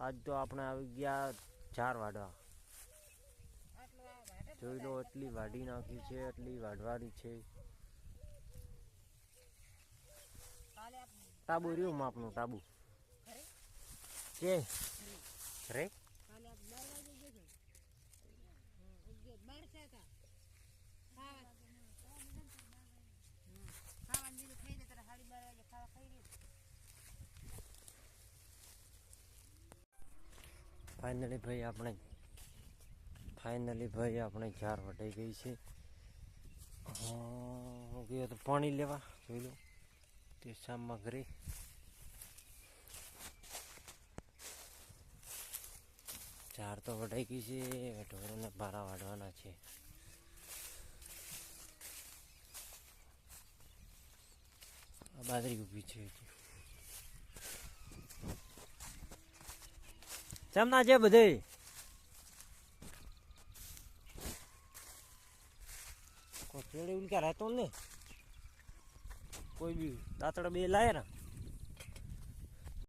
આજ તો આપણે આવી ગયા ચાર વાડવા જોઈ લો એટલી વાઢી નાખી છે એટલી વાઢવાની છે. ટાબુ રહ્યું માપનું ટાબુ. કે? રે ફાઇનલી ભાઈ આપણે ફાઇનલી ભાઈ આપણે ઝાર વટાઈ ગઈ છે. ગયો તો પાણી લેવા, જોઈ લો. તે સામગ્રી ઝાર તો વટાઈ ગઈ છે ઢોરોને ભારા વાઢવાના છે. આ બાજરી ઊભી છે ચમના છે બધે? ચેડે ઉલકા રહેતો ને? કોઈ બી દાંતડા બે લાયા ને.